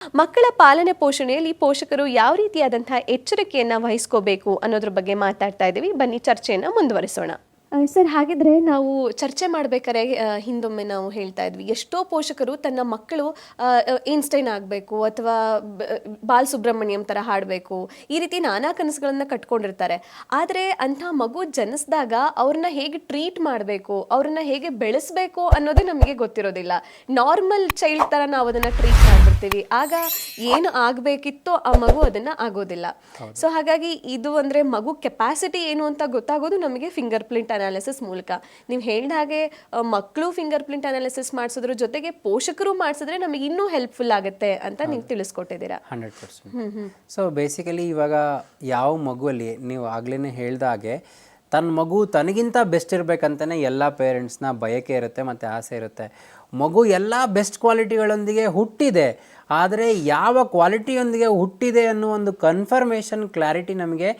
ಮಕ್ಕಳ ಪಾಲನೆ ಪೋಷಣೆಯಲ್ಲಿ ಪೋಷಕರು ಯಾವ ರೀತಿಯಾದಂತಹ ಎಚ್ಚರಿಕೆಯನ್ನ ವಹಿಸ್ಕೋಬೇಕು ಅನ್ನೋದ್ರ ಬಗ್ಗೆ ಮಾತಾಡ್ತಾ ಇದ್ದೀವಿ. ಬನ್ನಿ, ಚರ್ಚೆಯನ್ನ ಮುಂದುವರಿಸೋಣ. ಸರ್ ಹಾಗಿದ್ರೆ ನಾವು ಚರ್ಚೆ ಮಾಡಬೇಕಾದ್ರೆ ಹಿಂದೊಮ್ಮೆ ನಾವು ಹೇಳ್ತಾ ಇದ್ವಿ. ಎಷ್ಟೋ ಪೋಷಕರು ತನ್ನ ಮಕ್ಕಳು ಇನ್ಸ್ಟೈನ್ ಆಗಬೇಕು ಅಥವಾ ಬಾಲ್ ಸುಬ್ರಹ್ಮಣ್ಯಂ ಥರ ಹಾಡಬೇಕು. ಈ ರೀತಿ ನಾನಾ ಕನಸುಗಳನ್ನು ಕಟ್ಕೊಂಡಿರ್ತಾರೆ. ಆದರೆ ಅಂಥ ಮಗು ಜನಿಸಿದಾಗ ಅವ್ರನ್ನ ಹೇಗೆ ಟ್ರೀಟ್ ಮಾಡಬೇಕು ಅವ್ರನ್ನ ಹೇಗೆ ಬೆಳೆಸಬೇಕು ಅನ್ನೋದೇ ನಮಗೆ ಗೊತ್ತಿರೋದಿಲ್ಲ. ನಾರ್ಮಲ್ ಚೈಲ್ಡ್ ಥರ ನಾವು ಅದನ್ನ ಟ್ರೀಟ್ ಮಾಡಿಬಿಡ್ತೀವಿ. ಆಗ ಏನು ಆಗಬೇಕಿತ್ತೋ ಆ ಮಗು ಅದನ್ನ ಆಗೋದಿಲ್ಲ. ಸೊ ಹಾಗಾಗಿ ಇದು ಅಂದ್ರೆ ಮಗು ಕೆಪಾಸಿಟಿ ಏನು ಅಂತ ಗೊತ್ತಾಗೋದು ನಮಗೆ ಫಿಂಗರ್ ಪ್ರಿಂಟ್ ಅನಾಲಿಸಿಸ್ ಮೂಲಕ. ನೀವು ಹೇಳಿದ ಹಾಗೆ ಮಕ್ಕಳು ಫಿಂಗರ್ ಪ್ರಿಂಟ್ ಅನಾಲಿಸಿಸ್ ಮಾಡಿಸೋದ್ರ ಜೊತೆಗೆ ಪೋಷಕರು ಮಾಡಿಸಿದ್ರೆ ನಮಗೆ ಇನ್ನೂ ಹೆಲ್ಪ್ಫುಲ್ ಆಗುತ್ತೆ ಅಂತ ನೀವು ತಿಳಿಸ್ಕೊಟ್ಟಿದ್ದೀರಾ. Hundred percent. ಸೊ ಬೇಸಿಕಲಿ ಇವಾಗ ಯಾವ ಮಗುವಲ್ಲಿ ನೀವು ಆಗ್ಲೇ ಹೇಳ್ದ ಹಾಗೆ ತನ್ನ ಮಗು ತನಗಿಂತ ಬೆಸ್ಟ್ ಇರಬೇಕಂತಲೇ ಎಲ್ಲ ಪೇರೆಂಟ್ಸ್ನ ಬಯಕೆ ಇರುತ್ತೆ ಮತ್ತು ಆಸೆ ಇರುತ್ತೆ. ಮಗು ಎಲ್ಲ ಬೆಸ್ಟ್ ಕ್ವಾಲಿಟಿಗಳೊಂದಿಗೆ ಹುಟ್ಟಿದೆ ಆದರೆ ಯಾವ ಕ್ವಾಲಿಟಿಯೊಂದಿಗೆ ಹುಟ್ಟಿದೆ ಅನ್ನೋ ಒಂದು ಕನ್ಫರ್ಮೇಷನ್ ಕ್ಲಾರಿಟಿ ನಮಗೆ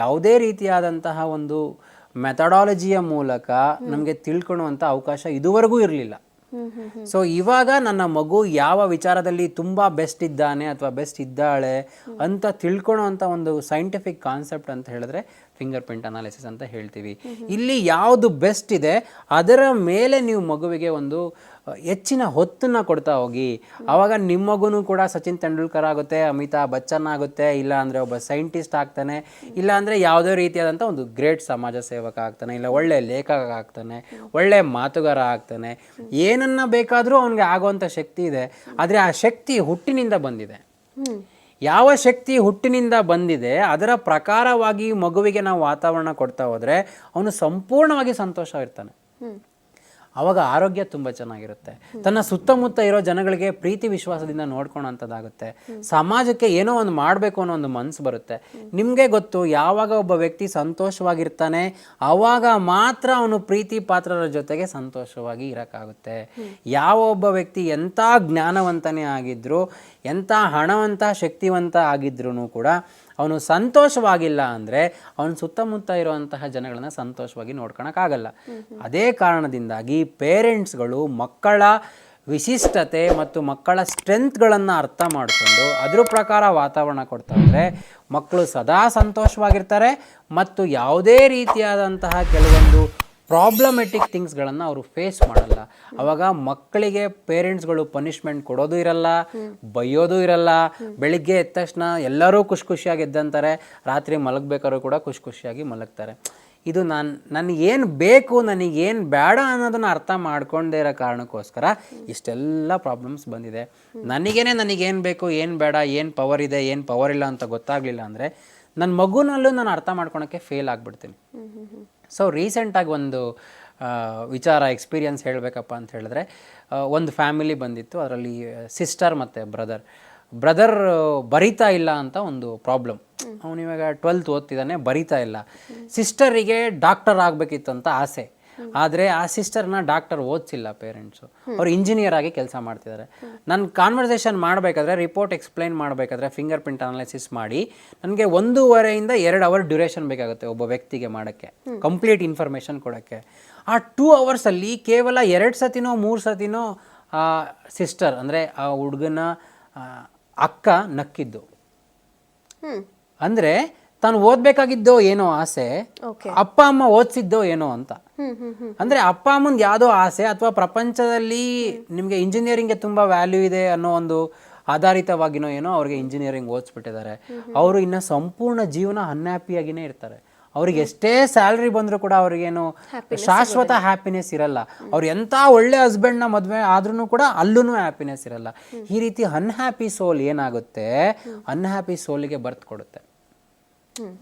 ಯಾವುದೇ ರೀತಿಯಾದಂತಹ ಒಂದು ಮೆಥಡಾಲಜಿಯ ಮೂಲಕ ನಮಗೆ ತಿಳ್ಕೊಳ್ಳುವಂಥ ಅವಕಾಶ ಇದುವರೆಗೂ ಇರಲಿಲ್ಲ. ಸೊ ಇವಾಗ ನನ್ನ ಮಗು ಯಾವ ವಿಚಾರದಲ್ಲಿ ತುಂಬ ಬೆಸ್ಟ್ ಇದ್ದಾನೆ ಅಥವಾ ಬೆಸ್ಟ್ ಇದ್ದಾಳೆ ಅಂತ ತಿಳ್ಕೊಳ್ಳೋವಂಥ ಒಂದು ಸೈಂಟಿಫಿಕ್ ಕಾನ್ಸೆಪ್ಟ್ ಅಂತ ಹೇಳಿದ್ರೆ ಫಿಂಗರ್ ಪ್ರಿಂಟ್ ಅನಾಲಿಸಿಸ್ ಅಂತ ಹೇಳ್ತೀವಿ. ಇಲ್ಲಿ ಯಾವುದು ಬೆಸ್ಟ್ ಇದೆ ಅದರ ಮೇಲೆ ನೀವು ಮಗುವಿಗೆ ಒಂದು ಹೆಚ್ಚಿನ ಹೊತ್ತನ್ನು ಕೊಡ್ತಾ ಹೋಗಿ. ಆವಾಗ ನಿಮ್ಮ ಮಗುನೂ ಕೂಡ ಸಚಿನ್ ತೆಂಡೂಲ್ಕರ್ ಆಗುತ್ತೆ ಅಮಿತಾಬ್ ಬಚ್ಚನ್ ಆಗುತ್ತೆ ಇಲ್ಲ ಅಂದ್ರೆ ಒಬ್ಬ ಸೈಂಟಿಸ್ಟ್ ಆಗ್ತಾನೆ ಇಲ್ಲ ಅಂದ್ರೆ ಯಾವುದೇ ರೀತಿಯಾದಂಥ ಒಂದು ಗ್ರೇಟ್ ಸಮಾಜ ಸೇವಕ ಆಗ್ತಾನೆ ಇಲ್ಲ ಒಳ್ಳೆ ಲೇಖಕ ಆಗ್ತಾನೆ ಒಳ್ಳೆ ಮಾತುಗಾರ ಆಗ್ತಾನೆ. ಏನನ್ನ ಬೇಕಾದರೂ ಅವನಿಗೆ ಆಗುವಂಥ ಶಕ್ತಿ ಇದೆ. ಆದರೆ ಆ ಶಕ್ತಿ ಹುಟ್ಟಿನಿಂದ ಬಂದಿದೆ. ಯಾವ ಶಕ್ತಿ ಹುಟ್ಟಿನಿಂದ ಬಂದಿದೆ ಅದರ ಪ್ರಕಾರವಾಗಿ ಮಗುವಿಗೆ ನಾವು ವಾತಾವರಣ ಕೊಡ್ತಾ ಹೋದರೆ ಅವನು ಸಂಪೂರ್ಣವಾಗಿ ಸಂತೋಷ ಇರ್ತಾನೆ. ಅವಾಗ ಆರೋಗ್ಯ ತುಂಬ ಚೆನ್ನಾಗಿರುತ್ತೆ. ತನ್ನ ಸುತ್ತಮುತ್ತ ಇರೋ ಜನಗಳಿಗೆ ಪ್ರೀತಿ ವಿಶ್ವಾಸದಿಂದ ನೋಡ್ಕೊಳೋಂಥದ್ದಾಗುತ್ತೆ. ಸಮಾಜಕ್ಕೆ ಏನೋ ಒಂದು ಮಾಡಬೇಕು ಅನ್ನೋ ಒಂದು ಮನಸ್ಸು ಬರುತ್ತೆ. ನಿಮಗೆ ಗೊತ್ತು, ಯಾವಾಗ ಒಬ್ಬ ವ್ಯಕ್ತಿ ಸಂತೋಷವಾಗಿರ್ತಾನೆ ಆವಾಗ ಮಾತ್ರ ಅವನು ಪ್ರೀತಿ ಪಾತ್ರರ ಜೊತೆಗೆ ಸಂತೋಷವಾಗಿ ಇರೋಕ್ಕಾಗುತ್ತೆ. ಯಾವ ಒಬ್ಬ ವ್ಯಕ್ತಿ ಎಂಥ ಜ್ಞಾನವಂತನೇ ಆಗಿದ್ರು, ಎಂಥ ಹಣವಂತ ಶಕ್ತಿವಂತ ಆಗಿದ್ರೂ ಕೂಡ ಅವನು ಸಂತೋಷವಾಗಿಲ್ಲ ಅಂದರೆ ಅವನ ಸುತ್ತಮುತ್ತ ಇರುವಂತಹ ಜನಗಳನ್ನು ಸಂತೋಷವಾಗಿ ನೋಡ್ಕೊಳಕ್ಕಾಗಲ್ಲ. ಅದೇ ಕಾರಣದಿಂದಾಗಿ ಪೇರೆಂಟ್ಸ್ಗಳು ಮಕ್ಕಳ ವಿಶಿಷ್ಟತೆ ಮತ್ತು ಮಕ್ಕಳ ಸ್ಟ್ರೆಂತ್ಗಳನ್ನು ಅರ್ಥ ಮಾಡಿಕೊಂಡು ಅದ್ರ ಪ್ರಕಾರ ವಾತಾವರಣ ಕೊಡ್ತಾ ಮಕ್ಕಳು ಸದಾ ಸಂತೋಷವಾಗಿರ್ತಾರೆ ಮತ್ತು ಯಾವುದೇ ರೀತಿಯಾದಂತಹ ಕೆಲವೊಂದು ಪ್ರಾಬ್ಲಮೆಟಿಕ್ ಥಿಂಗ್ಸ್ಗಳನ್ನು ಅವರು ಫೇಸ್ ಮಾಡಲ್ಲ. ಅವಾಗ ಮಕ್ಕಳಿಗೆ ಪೇರೆಂಟ್ಸ್ಗಳು ಪನಿಷ್ಮೆಂಟ್ ಕೊಡೋದು ಇರಲ್ಲ, ಬೈಯೋದು ಇರಲ್ಲ. ಬೆಳಿಗ್ಗೆ ಎದ್ದ ತಕ್ಷಣ ಎಲ್ಲರೂ ಖುಷಿ ಖುಷಿಯಾಗಿ ಎದ್ದಂತಾರೆ. ರಾತ್ರಿ ಮಲಗಬೇಕಾದ್ರೂ ಕೂಡ ಖುಷಿ ಖುಷಿಯಾಗಿ ಮಲಗ್ತಾರೆ. ಇದು ನಾನು ನನಗೇನು ಬೇಕು ನನಗೇನು ಬೇಡ ಅನ್ನೋದನ್ನು ಅರ್ಥ ಮಾಡ್ಕೊಂಡೇ ಇರೋ ಕಾರಣಕ್ಕೋಸ್ಕರ ಇಷ್ಟೆಲ್ಲ ಪ್ರಾಬ್ಲಮ್ಸ್ ಬಂದಿದೆ. ನನಗೇನೆ ನನಗೇನು ಬೇಕು, ಏನು ಬೇಡ, ಏನು ಪವರ್ ಇದೆ, ಏನು ಪವರ್ ಇಲ್ಲ ಅಂತ ಗೊತ್ತಾಗಲಿಲ್ಲ ಅಂದರೆ ನನ್ನ ಮಗುನಲ್ಲೂ ನಾನು ಅರ್ಥ ಮಾಡ್ಕೊಳಕ್ಕೆ ಫೇಲ್ ಆಗಿಬಿಡ್ತೀನಿ. ಸೊ ರೀಸೆಂಟಾಗಿ ಒಂದು ವಿಚಾರ ಎಕ್ಸ್ಪೀರಿಯನ್ಸ್ ಹೇಳಬೇಕಪ್ಪ ಅಂತ ಹೇಳಿದ್ರೆ ಒಂದು ಫ್ಯಾಮಿಲಿ ಬಂದಿತ್ತು. ಅದರಲ್ಲಿ ಸಿಸ್ಟರ್ ಮತ್ತು ಬ್ರದರ್ ಬ್ರದರ್ ಬರಿತಾ ಇಲ್ಲ ಅಂತ ಒಂದು ಪ್ರಾಬ್ಲಮ್ ಅವನಿವಾಗ ಇವಾಗ ಟ್ವೆಲ್ತ್ ಓದ್ತಿದ್ದಾನೆ ಬರಿತಾ ಇಲ್ಲ. ಸಿಸ್ಟರಿಗೆ ಡಾಕ್ಟರ್ ಆಗಬೇಕಿತ್ತು ಅಂತ ಆಸೆ. ಆದರೆ ಆ ಸಿಸ್ಟರ್ನ ಡಾಕ್ಟರ್ ಓದಿಸಿಲ್ಲ ಪೇರೆಂಟ್ಸು ಅವ್ರು ಇಂಜಿನಿಯರ್ ಆಗಿ ಕೆಲಸ ಮಾಡ್ತಿದ್ದಾರೆ ನಾನು ಕಾನ್ವರ್ಸೇಷನ್ ಮಾಡಬೇಕಾದ್ರೆ ರಿಪೋರ್ಟ್ ಎಕ್ಸ್ಪ್ಲೈನ್ ಮಾಡಬೇಕಾದ್ರೆ ಫಿಂಗರ್ ಪ್ರಿಂಟ್ ಅನಾಲಿಸಿಸ್ ಮಾಡಿ ನನಗೆ ಒಂದೂವರೆಯಿಂದ ಎರಡು ಅವರ್ ಡ್ಯೂರೇಷನ್ ಬೇಕಾಗುತ್ತೆ ಒಬ್ಬ ವ್ಯಕ್ತಿಗೆ ಮಾಡೋಕ್ಕೆ. ಕಂಪ್ಲೀಟ್ ಇನ್ಫಾರ್ಮೇಷನ್ ಕೊಡೋಕ್ಕೆ. ಆ ಟೂ ಅವರ್ಸಲ್ಲಿ ಕೇವಲ ಎರಡು ಸತಿನೋ ಮೂರು ಸತಿನೋ ಆ ಸಿಸ್ಟರ್ ಅಂದರೆ ಆ ಹುಡುಗನ ಅಕ್ಕ ನಕ್ಕಿದ್ದು. ಅಂದರೆ ತಾನು ಓದ್ಬೇಕಾಗಿದ್ದೋ ಏನೋ ಆಸೆ ಅಪ್ಪ ಅಮ್ಮ ಓದಿಸಿದ್ದೋ ಏನೋ ಅಂತ. ಅಂದ್ರೆ ಅಪ್ಪ ಅಮ್ಮನ್ ಯಾವುದೋ ಆಸೆ ಅಥವಾ ಪ್ರಪಂಚದಲ್ಲಿ ನಿಮಗೆ ಇಂಜಿನಿಯರಿಂಗ್ಗೆ ತುಂಬಾ ವ್ಯಾಲ್ಯೂ ಇದೆ ಅನ್ನೋ ಒಂದು ಆಧಾರಿತವಾಗಿನೋ ಏನೋ ಅವ್ರಿಗೆ ಇಂಜಿನಿಯರಿಂಗ್ ಓದಿಸ್ಬಿಟ್ಟಿದ್ದಾರೆ. ಅವರು ಇನ್ನ ಸಂಪೂರ್ಣ ಜೀವನ ಅನ್ಹ್ಯಾಪಿಯಾಗಿನೇ ಇರ್ತಾರೆ. ಅವ್ರಿಗೆ ಎಷ್ಟೇ ಸ್ಯಾಲ್ರಿ ಬಂದರೂ ಕೂಡ ಅವ್ರಿಗೇನು ಶಾಶ್ವತ ಹ್ಯಾಪಿನೆಸ್ ಇರಲ್ಲ. ಅವ್ರು ಎಂಥ ಒಳ್ಳೆ ಹಸ್ಬೆಂಡ್ನ ಮದುವೆ ಆದ್ರೂ ಕೂಡ ಅಲ್ಲೂ ಹ್ಯಾಪಿನೆಸ್ ಇರಲ್ಲ. ಈ ರೀತಿ ಅನ್ಹ್ಯಾಪಿ ಸೋಲ್ ಏನಾಗುತ್ತೆ? ಅನ್ಹ್ಯಾಪಿ ಸೋಲಿಗೆ ಬರ್ತ್ ಕೊಡುತ್ತೆ.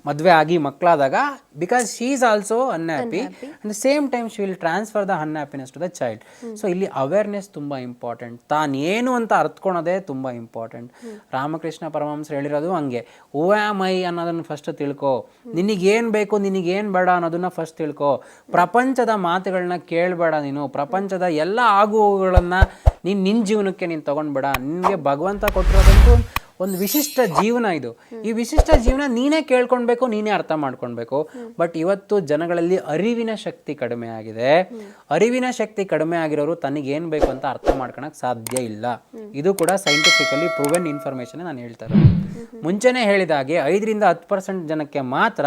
ಮದುವೆ ಆಗಿ ಮಕ್ಕಳಾದಾಗ because she is also unhappy and same time she will transfer the unhappiness to the child so ಇಲ್ಲಿ ಅವೇರ್ನೆಸ್ ತುಂಬ ಇಂಪಾರ್ಟೆಂಟ್ ತಾನೇನು ಅಂತ ಅರ್ಥಕೊಳೋದೇ ತುಂಬ ಇಂಪಾರ್ಟೆಂಟ್ ರಾಮಕೃಷ್ಣ ಪರಮಹಂಸರು ಹೇಳಿರೋದು ಹಂಗೆ. ಓ ಆಮ್ ಐ ಅನ್ನೋದನ್ನು ಫಸ್ಟ್ ತಿಳ್ಕೊ. ನಿನಗೇನು ಬೇಕು ನಿನಗೇನು ಬೇಡ ಅನ್ನೋದನ್ನ ಫಸ್ಟ್ ತಿಳ್ಕೊ. ಪ್ರಪಂಚದ ಮಾತುಗಳನ್ನ ಕೇಳಬೇಡ ನೀನು. ಪ್ರಪಂಚದ ಎಲ್ಲ ಆಗುವುಗಳನ್ನು ನೀನು ನಿನ್ನ ಜೀವನಕ್ಕೆ ನೀನು ತೊಗೊಂಡ್ಬೇಡ. ನಿನಗೆ ಭಗವಂತ ಕೊಟ್ಟಿರೋದಂತೂ ಒಂದು ವಿಶಿಷ್ಟ ಜೀವನ ಇದು. ಈ ವಿಶಿಷ್ಟ ಜೀವನ ನೀನೇ ಕೇಳ್ಕೊಳ್ಬೇಕು ನೀನೇ ಅರ್ಥ ಮಾಡ್ಕೊಳ್ಬೇಕು ಬಟ್ ಇವತ್ತು ಜನಗಳಲ್ಲಿ ಅರಿವಿನ ಶಕ್ತಿ ಕಡಿಮೆ ಆಗಿದೆ. ಅರಿವಿನ ಶಕ್ತಿ ಕಡಿಮೆ ಆಗಿರೋರು ತನಗೇನು ಬೇಕು ಅಂತ ಅರ್ಥ ಮಾಡ್ಕೊಳಕ್ಕೆ ಸಾಧ್ಯ ಇಲ್ಲ. ಇದು ಕೂಡ ಸೈಂಟಿಫಿಕಲಿ ಪ್ರೂವೆನ್ ಇನ್ಫಾರ್ಮೇಶನ್ ನಾನು ಹೇಳ್ತಾ ಮುಂಚೆನೇ ಹೇಳಿದ ಹಾಗೆ ಐದರಿಂದ ಹತ್ತು ಪರ್ಸೆಂಟ್ ಜನಕ್ಕೆ ಮಾತ್ರ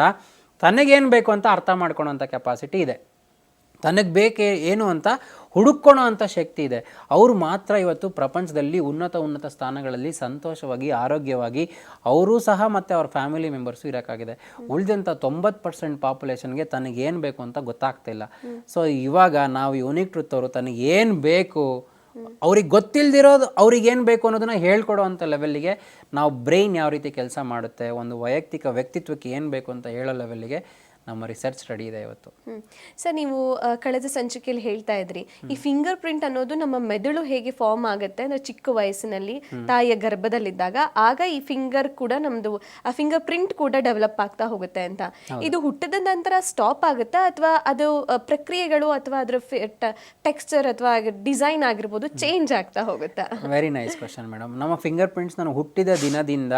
ತನಗೇನು ಬೇಕು ಅಂತ ಅರ್ಥ ಮಾಡ್ಕೊಳೋಂಥ ಕೆಪಾಸಿಟಿ ಇದೆ. ತನಗೆ ಬೇಕೇ ಏನು ಅಂತ ಹುಡುಕೊಳ್ಳೋ ಅಂಥ ಶಕ್ತಿ ಇದೆ. ಅವರು ಮಾತ್ರ ಇವತ್ತು ಪ್ರಪಂಚದಲ್ಲಿ ಉನ್ನತ ಉನ್ನತ ಸ್ಥಾನಗಳಲ್ಲಿ ಸಂತೋಷವಾಗಿ, ಆರೋಗ್ಯವಾಗಿ ಅವರೂ ಸಹ ಮತ್ತು ಅವ್ರ ಫ್ಯಾಮಿಲಿ ಮೆಂಬರ್ಸು ಇರೋಕ್ಕಾಗಿದೆ. ಉಳಿದಂಥ ತೊಂಬತ್ತು ಪರ್ಸೆಂಟ್ ಪಾಪ್ಯುಲೇಷನ್ಗೆ ತನಗೇನು ಬೇಕು ಅಂತ ಗೊತ್ತಾಗ್ತಿಲ್ಲ. ಸೊ ಇವಾಗ ನಾವು ಯೂನಿಕ್ ಟ್ರುತ್ ಅವರು ತನಗೇನು ಬೇಕು, ಅವ್ರಿಗೆ ಗೊತ್ತಿಲ್ಲದಿರೋದು ಅವ್ರಿಗೆ ಏನು ಬೇಕು ಅನ್ನೋದನ್ನ ಹೇಳ್ಕೊಡೋ ಅಂಥ ಲೆವೆಲ್ಲಿಗೆ ನಾವು ಬ್ರೈನ್ ಯಾವ ರೀತಿ ಕೆಲಸ ಮಾಡುತ್ತೆ, ಒಂದು ವೈಯಕ್ತಿಕ ವ್ಯಕ್ತಿತ್ವಕ್ಕೆ ಏನು ಬೇಕು ಅಂತ ಹೇಳೋ ಲೆವೆಲ್ಲಿಗೆ ನಮ್ಮ ರಿಸರ್ಚ್ ಸ್ಟಡಿ ಇದೆ ಇವತ್ತು. ಸರ್ ನೀವು ಕಳೆದ ಸಂಚಿಕೆಯಲ್ಲಿ ಹೇಳ್ತಾ ಇದ್ರಿ. ಈ ಫಿಂಗರ್ ಪ್ರಿಂಟ್ ಅನ್ನೋದು ನಮ್ಮ ಮೆದುಳು ಹೇಗೆ ಫಾರ್ಮ್ ಆಗುತ್ತೆ ಅಂದ್ರೆ ಚಿಕ್ಕ ವಯಸ್ಸಿನಲ್ಲಿ ತಾಯಿಯ ಗರ್ಭದಲ್ಲಿದ್ದಾಗ ಆಗ ಈ ಫಿಂಗರ್ ಕೂಡ ನಮ್ದು ಆ ಫಿಂಗರ್ ಪ್ರಿಂಟ್ ಕೂಡ ಡೆವಲಪ್ ಆಗ್ತಾ ಹೋಗುತ್ತೆ ಅಂತ. ಇದು ಹುಟ್ಟಿದ ನಂತರ ಸ್ಟಾಪ್ ಆಗುತ್ತಾ ಅಥವಾ ಅದು ಪ್ರಕ್ರಿಯೆಗಳು ಅಥವಾ ಅದ್ರ ಟೆಕ್ಸ್ಚರ್ ಅಥವಾ ಡಿಸೈನ್ ಆಗಿರ್ಬೋದು ಚೇಂಜ್ ಆಗ್ತಾ ಹೋಗುತ್ತಾ? ವೆರಿ ನೈಸ್ ಕ್ವಶನ್ ಮೇಡಮ್ ನಮ್ಮ ಫಿಂಗರ್ ಪ್ರಿಂಟ್ಸ್ ನಾನು ಹುಟ್ಟಿದ ದಿನದಿಂದ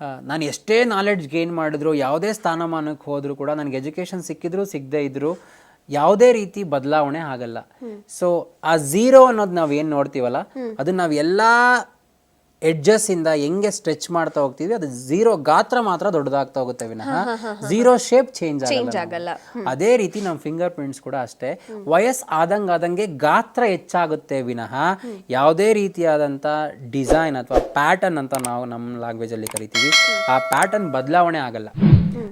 ನಾನು ಎಷ್ಟೇ ನಾಲೆಡ್ಜ್ ಗೇನ್ ಮಾಡಿದ್ರು ಯಾವುದೇ ಸ್ಥಾನಮಾನಕ್ಕೆ ಹೋದರೂ ಕೂಡ ನನಗೆ ಎಜುಕೇಷನ್ ಸಿಕ್ಕಿದ್ರು ಸಿಗದೇ ಇದ್ರು ಯಾವುದೇ ರೀತಿ ಬದಲಾವಣೆ ಆಗಲ್ಲ. ಸೊ ಆ ಝೀರೋ ಅನ್ನೋದು ನಾವು ಏನು ನೋಡ್ತೀವಲ್ಲ ಅದನ್ನ ನಾವು ಎಲ್ಲ ಎಡ್ಜಸ್ ಇಂದ ಹೆಂಗೆ ಸ್ಟ್ರೆಚ್ ಮಾಡ್ತಾ ಹೋಗ್ತೀವಿ ಅದು ಝೀರೋ ಗಾತ್ರ ಮಾತ್ರ ದೊಡ್ಡದಾಗ್ತಾ ಹೋಗುತ್ತೆ ವಿನಃ. ಝೀರೋ ಶೇಪ್ ಚೇಂಜ್ ಆಗಲ್ಲ ಅದೇ ರೀತಿ ನಮ್ಮ ಫಿಂಗರ್ ಪ್ರಿಂಟ್ಸ್ ಕೂಡ ಅಷ್ಟೇ. ವಯಸ್ ಆದಂಗೆ ಆದಂಗೆ ಗಾತ್ರ ಹೆಚ್ಚಾಗುತ್ತೆ ವಿನಃ. ಯಾವುದೇ ರೀತಿಯಾದಂಥ ಡಿಸೈನ್ ಅಥವಾ ಪ್ಯಾಟರ್ನ್ ಅಂತ ನಾವು ನಮ್ಮ ಲ್ಯಾಂಗ್ವೇಜ್ ಅಲ್ಲಿ ಕರಿತೀವಿ ಆ ಪ್ಯಾಟರ್ನ್ ಬದಲಾವಣೆ ಆಗಲ್ಲ.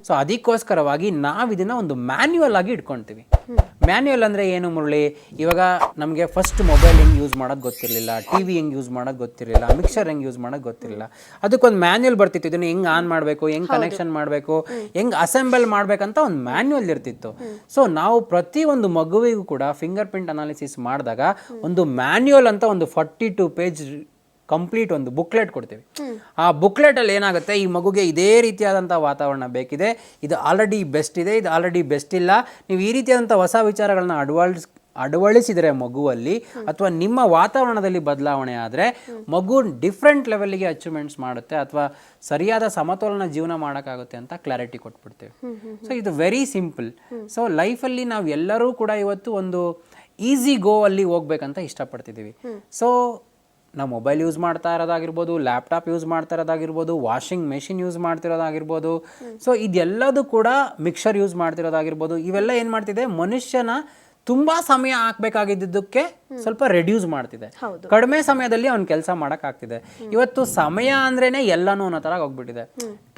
ಸೊ ಅದಕ್ಕೋಸ್ಕರವಾಗಿ ನಾವು ಇದನ್ನ ಒಂದು ಮ್ಯಾನ್ಯುವಲ್ ಆಗಿ ಇಟ್ಕೊಳ್ತೀವಿ. ಮ್ಯಾನ್ಯುವಲ್ ಅಂದರೆ ಏನು ಮುರಳಿ? ಇವಾಗ ನಮಗೆ ಫಸ್ಟ್ ಮೊಬೈಲ್ ಹೆಂಗೆ ಯೂಸ್ ಮಾಡೋದು ಗೊತ್ತಿರಲಿಲ್ಲ ಟಿ ವಿ ಹೆಂಗ್ ಯೂಸ್ ಮಾಡೋದು ಗೊತ್ತಿರಲಿಲ್ಲ ಮಿಕ್ಸರ್ ಹೆಂಗೆ ಯೂಸ್ ಮಾಡೋದು ಗೊತ್ತಿರಲಿಲ್ಲ. ಅದಕ್ಕೊಂದು ಮ್ಯಾನ್ಯುಯಲ್ ಬರ್ತಿತ್ತು ಇದನ್ನು ಹೆಂಗೆ ಆನ್ ಮಾಡಬೇಕು ಹೆಂಗೆ ಕನೆಕ್ಷನ್ ಮಾಡಬೇಕು ಹೆಂಗ್ ಅಸೆಂಬಲ್ ಮಾಡಬೇಕಂತ ಒಂದು ಮ್ಯಾನ್ಯುವಲ್ ಇರ್ತಿತ್ತು. ಸೊ ನಾವು ಪ್ರತಿ ಒಂದು ಮಗುವಿಗೂ ಕೂಡ ಫಿಂಗರ್ ಪ್ರಿಂಟ್ ಅನಾಲಿಸಿಸ್ ಮಾಡಿದಾಗ ಒಂದು ಮ್ಯಾನ್ಯುವಲ್ ಅಂತ ಒಂದು ಫಾರ್ಟಿ ಟು ಪೇಜ್ ಕಂಪ್ಲೀಟ್ ಒಂದು ಬುಕ್ಲೆಟ್ ಕೊಡ್ತೀವಿ. ಆ ಬುಕ್ಲೆಟಲ್ಲಿ ಏನಾಗುತ್ತೆ ಈ ಮಗುಗೆ ಇದೇ ರೀತಿಯಾದಂಥ ವಾತಾವರಣ ಬೇಕಿದೆ ಇದು ಆಲ್ರೆಡಿ ಬೆಸ್ಟ್ ಇದೆ ಇದು ಆಲ್ರೆಡಿ ಬೆಸ್ಟ್ ಇಲ್ಲ. ನೀವು ಈ ರೀತಿಯಾದಂಥ ಹೊಸ ವಿಚಾರಗಳನ್ನ ಅಡ್ವಾಲ್ಸ್ ಅಡವಳಿಸಿದರೆ ಮಗುವಲ್ಲಿ ಅಥವಾ ನಿಮ್ಮ ವಾತಾವರಣದಲ್ಲಿ ಬದಲಾವಣೆ ಆದರೆ ಮಗು ಡಿಫ್ರೆಂಟ್ ಲೆವೆಲ್ಗೆ ಅಚೀವ್ಮೆಂಟ್ಸ್ ಮಾಡುತ್ತೆ ಅಥವಾ ಸರಿಯಾದ ಸಮತೋಲನ ಜೀವನ ಮಾಡೋಕ್ಕಾಗುತ್ತೆ ಅಂತ ಕ್ಲಾರಿಟಿ ಕೊಟ್ಬಿಡ್ತೇವೆ. ಸೊ ಇದು ವೆರಿ ಸಿಂಪಲ್ ಸೊ ಲೈಫಲ್ಲಿ ನಾವು ಎಲ್ಲರೂ ಕೂಡ ಇವತ್ತು ಒಂದು ಈಸಿ ಗೋ ಅಲ್ಲಿ ಹೋಗ್ಬೇಕಂತ ಇಷ್ಟಪಡ್ತಿದ್ದೀವಿ. ಸೊ ನಾವು ಮೊಬೈಲ್ ಯೂಸ್ ಮಾಡ್ತಾ ಇರೋದಾಗಿರ್ಬೋದು ಲ್ಯಾಪ್ಟಾಪ್ ಯೂಸ್ ಮಾಡ್ತಾ ಇರೋದಾಗಿರ್ಬೋದು ವಾಷಿಂಗ್ ಮೆಷಿನ್ ಯೂಸ್ ಮಾಡ್ತಿರೋದಾಗಿರ್ಬೋದು. ಸೊ ಇದೆಲ್ಲದೂ ಕೂಡ ಮಿಕ್ಸರ್ ಯೂಸ್ ಮಾಡ್ತಿರೋದಾಗಿರ್ಬೋದು. ಇವೆಲ್ಲ ಏನು ಮಾಡ್ತಿದೆ? ಮನುಷ್ಯನ ತುಂಬಾ ಸಮಯ ಹಾಕ್ಬೇಕಾಗಿದ್ದಕ್ಕೆ ಸ್ವಲ್ಪ ರೆಡ್ಯೂಸ್ ಮಾಡ್ತಿದೆ. ಕಡಿಮೆ ಸಮಯದಲ್ಲಿ ಅವ್ನು ಕೆಲಸ ಮಾಡೋಕ್ಕಾಗ್ತಿದೆ ಇವತ್ತು ಸಮಯ ಅಂದ್ರೇನೆ ಎಲ್ಲಾನು ಅನ್ನೋ ಥರ ಆಗೋಗ್ಬಿಟ್ಟಿದೆ.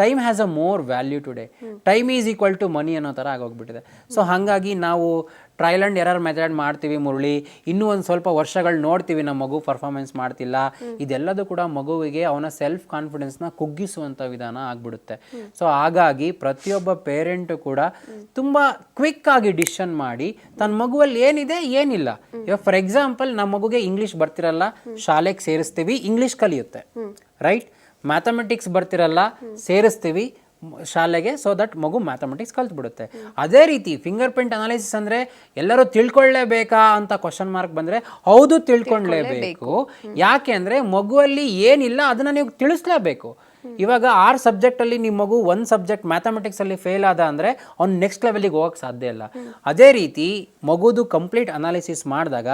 Time has a more value today time is equal to money ಅನ್ನೋ ಥರ ಆಗೋಗ್ಬಿಟ್ಟಿದೆ. ಸೊ ಹಾಗಾಗಿ ನಾವು ಟ್ರಯಲ್ ಆ್ಯಂಡ್ ಎರರ್ ಮೆಥಡ್ ಮಾಡ್ತೀವಿ ಮುರಳಿ. ಇನ್ನೂ ಒಂದು ಸ್ವಲ್ಪ ವರ್ಷಗಳು ನೋಡ್ತೀವಿ ನಮ್ಮ ಮಗು ಪರ್ಫಾರ್ಮೆನ್ಸ್ ಮಾಡ್ತಿಲ್ಲ. ಇದೆಲ್ಲದೂ ಕೂಡ ಮಗುವಿಗೆ ಅವನ ಸೆಲ್ಫ್ ಕಾನ್ಫಿಡೆನ್ಸ್ನ ಕುಗ್ಗಿಸುವಂಥ ವಿಧಾನ ಆಗಿಬಿಡುತ್ತೆ. ಸೊ ಹಾಗಾಗಿ ಪ್ರತಿಯೊಬ್ಬ ಪೇರೆಂಟು ಕೂಡ ತುಂಬ ಕ್ವಿಕ್ ಆಗಿ ಡಿಸಿಷನ್ ಮಾಡಿ ತನ್ನ ಮಗುವಲ್ಲಿ ಏನಿದೆ ಏನಿಲ್ಲ. ಇವಾಗ ಫಾರ್ ಎಕ್ಸಾಂಪಲ್ ನಮ್ಮ ಮಗುಗೆ ಇಂಗ್ಲೀಷ್ ಬರ್ತಿರಲ್ಲ ಶಾಲೆಗೆ ಸೇರಿಸ್ತೀವಿ ಇಂಗ್ಲೀಷ್ ಕಲಿಯುತ್ತೆ. ರೈಟ್ ಮ್ಯಾಥಮೆಟಿಕ್ಸ್ ಬರ್ತಿರಲ್ಲ ಸೇರಿಸ್ತೀವಿ ಶಾಲೆಗೆ ಸೊ ದಟ್ ಮಗು ಮ್ಯಾಥಮೆಟಿಕ್ಸ್ ಕಲ್ತ್ಬಿಡುತ್ತೆ. ಅದೇ ರೀತಿ ಫಿಂಗರ್ ಪ್ರಿಂಟ್ ಅನಾಲಿಸಿಸ್ ಅಂದ್ರೆ ಎಲ್ಲರೂ ತಿಳ್ಕೊಳ್ಳೇಬೇಕಾ ಅಂತ ಕ್ವಶನ್ ಮಾರ್ಕ್ ಬಂದ್ರೆ ಹೌದು ತಿಳ್ಕೊಳ್ಳೇಬೇಕು. ಯಾಕೆ ಅಂದ್ರೆ ಮಗುವಲ್ಲಿ ಏನಿಲ್ಲ ಅದನ್ನ ನೀವು ತಿಳಿಸ್ಲೇಬೇಕು. ಇವಾಗ ಆರ್ ಸಬ್ಜೆಕ್ಟಲ್ಲಿ ನಿಮ್ಮ ಮಗು ಒಂದು ಸಬ್ಜೆಕ್ಟ್ ಮ್ಯಾಥಮೆಟಿಕ್ಸ್ ಅಲ್ಲಿ ಫೇಲ್ ಆದ ಅಂದ್ರೆ ಅವ್ನು ನೆಕ್ಸ್ಟ್ ಲೆವೆಲಿಗೆ ಹೋಗಕ್ ಸಾಧ್ಯ ಇಲ್ಲ. ಅದೇ ರೀತಿ ಮಗುದು ಕಂಪ್ಲೀಟ್ ಅನಾಲಿಸಿಸ್ ಮಾಡಿದಾಗ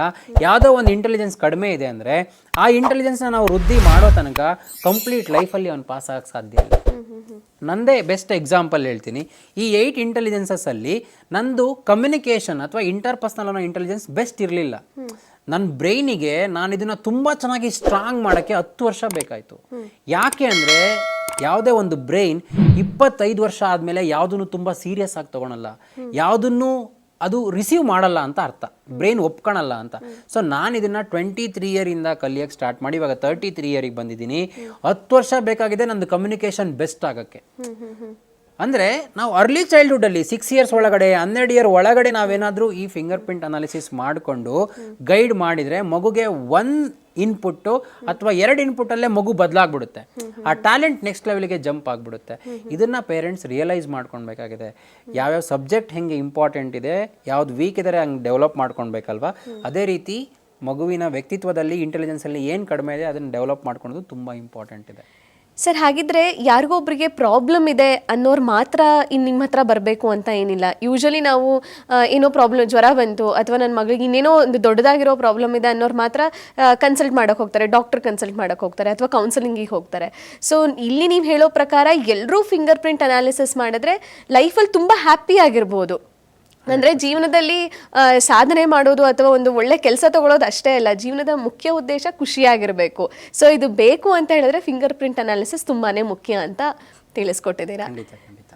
ಯಾವುದೋ ಒಂದು ಇಂಟೆಲಿಜೆನ್ಸ್ ಕಡಿಮೆ ಇದೆ ಅಂದ್ರೆ ಆ ಇಂಟೆಲಿಜೆನ್ಸ್ನ ನಾವು ವೃದ್ಧಿ ಮಾಡೋ ತನಕ ಕಂಪ್ಲೀಟ್ ಲೈಫಲ್ಲಿ ಅವ್ನು ಪಾಸ್ ಆಗಕ್ಕೆ ಸಾಧ್ಯ ಇಲ್ಲ. ನಂದೇ ಬೆಸ್ಟ್ ಎಕ್ಸಾಂಪಲ್ ಹೇಳ್ತೀನಿ. ಈ ಏಯ್ಟ್ ಇಂಟೆಲಿಜೆನ್ಸಸ್ ಅಲ್ಲಿ ನಂದು ಕಮ್ಯುನಿಕೇಶನ್ ಅಥವಾ ಇಂಟರ್ ಪರ್ಸನಲ್ ಅನ್ನೋ ಇಂಟೆಲಿಜೆನ್ಸ್ ಬೆಸ್ಟ್ ಇರಲಿಲ್ಲ. ನನ್ನ ಬ್ರೈನಿಗೆ ನಾನು ಇದನ್ನ ತುಂಬ ಚೆನ್ನಾಗಿ ಸ್ಟ್ರಾಂಗ್ ಮಾಡೋಕ್ಕೆ ಹತ್ತು ವರ್ಷ ಬೇಕಾಯಿತು. ಯಾಕೆ ಅಂದರೆ ಯಾವುದೇ ಒಂದು ಬ್ರೈನ್ ಇಪ್ಪತ್ತೈದು ವರ್ಷ ಆದಮೇಲೆ ಯಾವುದನ್ನು ತುಂಬ ಸೀರಿಯಸ್ ಆಗಿ ತೊಗೊಳಲ್ಲ. ಯಾವುದನ್ನು ಅದು ರಿಸೀವ್ ಮಾಡಲ್ಲ ಅಂತ ಅರ್ಥ. ಬ್ರೈನ್ ಒಪ್ಕೊಳಲ್ಲ ಅಂತ. ಸೊ ನಾನು ಇದನ್ನು ಟ್ವೆಂಟಿ ತ್ರೀ ಇಯರಿಂದ ಕಲಿಯೋಕ್ಕೆ ಸ್ಟಾರ್ಟ್ ಮಾಡಿ, ಇವಾಗ ತರ್ಟಿ ತ್ರೀ ಇಯರಿಗೆ ಬಂದಿದ್ದೀನಿ. ಹತ್ತು ವರ್ಷ ಬೇಕಾಗಿದೆ ನಂದು ಕಮ್ಯುನಿಕೇಶನ್ ಬೆಸ್ಟ್ ಆಗಕ್ಕೆ. ಅಂದ್ರೆ ನಾವು ಅರ್ಲಿ ಚೈಲ್ಡ್ಹುಡ್ಡಲ್ಲಿ ಸಿಕ್ಸ್ ಇಯರ್ಸ್ ಒಳಗಡೆ, ಹನ್ನೆರಡು ಇಯರ್ ಒಳಗಡೆ ನಾವೇನಾದರೂ ಈ ಫಿಂಗರ್ ಪ್ರಿಂಟ್ ಅನಾಲಿಸಿಸ್ ಮಾಡಿಕೊಂಡು ಗೈಡ್ ಮಾಡಿದರೆ ಮಗುಗೆ ಒನ್ ಇನ್ಪುಟ್ಟು ಅಥವಾ ಎರಡು ಇನ್ಪುಟ್ ಅಲ್ಲೇ ಮಗು ಬದಲಾಗ್ಬಿಡುತ್ತೆ. ಆ ಟ್ಯಾಲೆಂಟ್ ನೆಕ್ಸ್ಟ್ ಲೆವೆಲ್ಗೆ ಜಂಪ್ ಆಗಿಬಿಡುತ್ತೆ. ಇದನ್ನು ಪೇರೆಂಟ್ಸ್ ರಿಯಲೈಸ್ ಮಾಡ್ಕೊಳ್ಬೇಕಾಗಿದೆ. ಯಾವ್ಯಾವ ಸಬ್ಜೆಕ್ಟ್ ಹೆಂಗೆ ಇಂಪಾರ್ಟೆಂಟ್ ಇದೆ, ಯಾವ್ದು ವೀಕ್ ಇದ್ದರೆ ಹಂಗೆ ಡೆವಲಪ್ ಮಾಡ್ಕೊಳ್ಬೇಕಲ್ವಾ? ಅದೇ ರೀತಿ ಮಗುವಿನ ವ್ಯಕ್ತಿತ್ವದಲ್ಲಿ ಇಂಟೆಲಿಜೆನ್ಸಲ್ಲಿ ಏನು ಕಡಿಮೆ ಇದೆ ಅದನ್ನು ಡೆವಲಪ್ ಮಾಡ್ಕೊಳೋದು ತುಂಬ ಇಂಪಾರ್ಟೆಂಟ್ ಇದೆ. ಸರ್, ಹಾಗಿದ್ರೆ ಒಬ್ಬರಿಗೆ ಪ್ರಾಬ್ಲಮ್ ಇದೆ ಅನ್ನೋರು ಮಾತ್ರ ಇನ್ನು ನಿಮ್ಮ ಹತ್ರ ಬರಬೇಕು ಅಂತ ಏನಿಲ್ಲ. ಯೂಶಲಿ ನಾವು ಏನೋ ಪ್ರಾಬ್ಲಮ್ ಜ್ವರ ಬಂತು ಅಥವಾ ನನ್ನ ಮಗಳಿಗೆ ಇನ್ನೇನೋ ಒಂದು ದೊಡ್ಡದಾಗಿರೋ ಪ್ರಾಬ್ಲಮ್ ಇದೆ ಅನ್ನೋರು ಮಾತ್ರ ಕನ್ಸಲ್ಟ್ ಮಾಡೋಕೆ ಹೋಗ್ತಾರೆ ಡಾಕ್ಟರ್ ಕನ್ಸಲ್ಟ್ ಮಾಡೋಕೆ ಹೋಗ್ತಾರೆ ಅಥವಾ ಕೌನ್ಸಲಿಂಗಿಗೆ ಹೋಗ್ತಾರೆ. ಸೊ ಇಲ್ಲಿ ನೀವು ಹೇಳೋ ಪ್ರಕಾರ ಎಲ್ಲರೂ ಫಿಂಗರ್ ಪ್ರಿಂಟ್ ಅನಾಲಿಸಿಸ್ ಮಾಡಿದ್ರೆ ಲೈಫಲ್ಲಿ ತುಂಬ ಹ್ಯಾಪಿ ಆಗಿರ್ಬೋದು. ಅಂದರೆ ಜೀವನದಲ್ಲಿ ಸಾಧನೆ ಮಾಡೋದು ಅಥವಾ ಒಂದು ಒಳ್ಳೆ ಕೆಲಸ ತಗೊಳ್ಳೋದು ಅಷ್ಟೇ ಅಲ್ಲ ಜೀವನದ ಮುಖ್ಯ ಉದ್ದೇಶ ಖುಷಿಯಾಗಿರಬೇಕು. ಸೊ ಇದು ಬೇಕು ಅಂತ ಹೇಳಿದ್ರೆ ಫಿಂಗರ್ ಪ್ರಿಂಟ್ ಅನಾಲಿಸಿಸ್ ತುಂಬಾನೇ ಮುಖ್ಯ ಅಂತ ತಿಳಿಸ್ಕೊಟ್ಟಿದ್ದೀರಾ.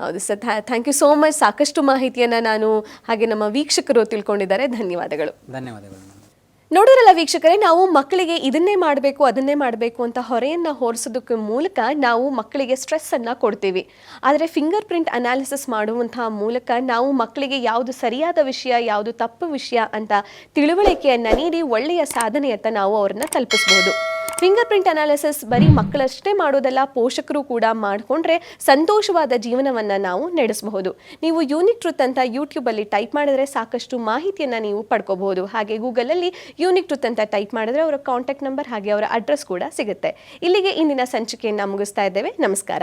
ಹೌದು sir. Thank you so much ಸಾಕಷ್ಟು ಮಾಹಿತಿಯನ್ನು ನಾನು ಹಾಗೆ ನಮ್ಮ ವೀಕ್ಷಕರು ತಿಳ್ಕೊಂಡಿದ್ದಾರೆ. ಧನ್ಯವಾದಗಳು. ಧನ್ಯವಾದಗಳು. ನೋಡಿದ್ರಲ್ಲ ವೀಕ್ಷಕರೇ, ನಾವು ಮಕ್ಕಳಿಗೆ ಇದನ್ನೇ ಮಾಡಬೇಕು, ಅದನ್ನೇ ಮಾಡಬೇಕು ಅಂತ ಹೊರೆಯನ್ನು ಹೊರಿಸೋದಕ್ಕೆ ಮೂಲಕ ನಾವು ಮಕ್ಕಳಿಗೆ ಸ್ಟ್ರೆಸ್ಸನ್ನು ಕೊಡ್ತೀವಿ. ಆದರೆ ಫಿಂಗರ್ ಪ್ರಿಂಟ್ ಅನಾಲಿಸಿಸ್ ಮಾಡುವಂತಹ ಮೂಲಕ ನಾವು ಮಕ್ಕಳಿಗೆ ಯಾವುದು ಸರಿಯಾದ ವಿಷಯ, ಯಾವುದು ತಪ್ಪು ವಿಷಯ ಅಂತ ತಿಳುವಳಿಕೆಯನ್ನ ನೀಡಿ ಒಳ್ಳೆಯ ಸಾಧನೆಯತ್ತ ನಾವು ಅವರನ್ನು ತಲುಪಿಸ್ಬೋದು. ಫಿಂಗರ್ ಪ್ರಿಂಟ್ ಅನಾಲಿಸಿಸ್ ಬರೀ ಮಕ್ಕಳಷ್ಟೇ ಮಾಡೋದಲ್ಲ ಪೋಷಕರು ಕೂಡ ಮಾಡಿಕೊಂಡ್ರೆ ಸಂತೋಷವಾದ ಜೀವನವನ್ನು ನಾವು ನಡೆಸಬಹುದು. ನೀವು ಯೂನಿಕ್ ಟ್ರುತ್ ಅಂತ ಯೂಟ್ಯೂಬಲ್ಲಿ ಟೈಪ್ ಮಾಡಿದ್ರೆ ಸಾಕಷ್ಟು ಮಾಹಿತಿಯನ್ನು ನೀವು ಪಡ್ಕೋಬಹುದು. ಹಾಗೆ ಗೂಗಲಲ್ಲಿ ಯೂನಿಕ್ ಟ್ರುತ್ ಅಂತ ಟೈಪ್ ಮಾಡಿದ್ರೆ ಅವರ ಕಾಂಟ್ಯಾಕ್ಟ್ ನಂಬರ್ ಹಾಗೆ ಅವರ ಅಡ್ರೆಸ್ ಕೂಡ ಸಿಗುತ್ತೆ. ಇಲ್ಲಿಗೆ ಇಂದಿನ ಸಂಚಿಕೆಯನ್ನು ಮುಗಿಸ್ತಾ ಇದ್ದೇವೆ. ನಮಸ್ಕಾರ.